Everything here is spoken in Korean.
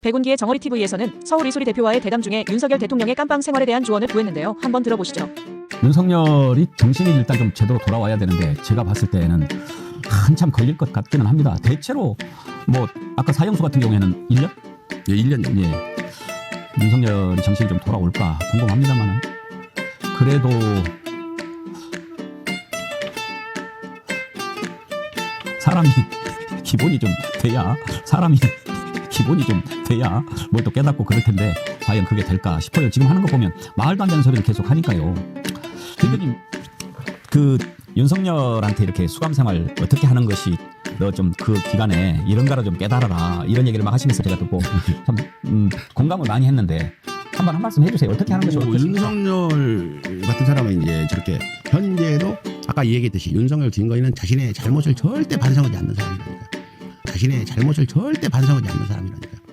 백운기의 정어리 TV에서는 서울 이수리 대표와의 대담 중에 윤석열 대통령의 깜빵 생활에 대한 조언을 구했는데요. 한번 들어보시죠. 윤석열이 정신이 일단 좀 제대로 돌아와야 되는데 제가 봤을 때는 한참 걸릴 것 같기는 합니다. 대체로 뭐 아까 사형수 같은 경우에는 1년? 예, 1년 정도. 예. 윤석열이 정신이 좀 돌아올까 궁금합니다만은 그래도 사람이 기본이 좀 돼야 사람이 기본이 좀 돼야 뭘 또 깨닫고 그럴 텐데 과연 그게 될까 싶어요. 지금 하는 거 보면 말도 안 되는 소리를 계속 하니까요. 대표님 그 윤석열한테 이렇게 수감 생활 어떻게 하는 것이 너 좀 그 기간에 이런 거라 좀 깨달아라 이런 얘기를 막 하시면서 제가 듣고 참 음, 공감을 많이 했는데 한번 한 말씀 해주세요. 어떻게 하는 것이 뭐 어떻습니까? 윤석열 같은 사람은 이제 저렇게 현재도 아까 얘기했듯이 윤석열 증거인은 자신의 잘못을 절대 반성하지 않는 사람이라니까. 자신의 잘못을 절대 반성하지 않는 사람이라니까.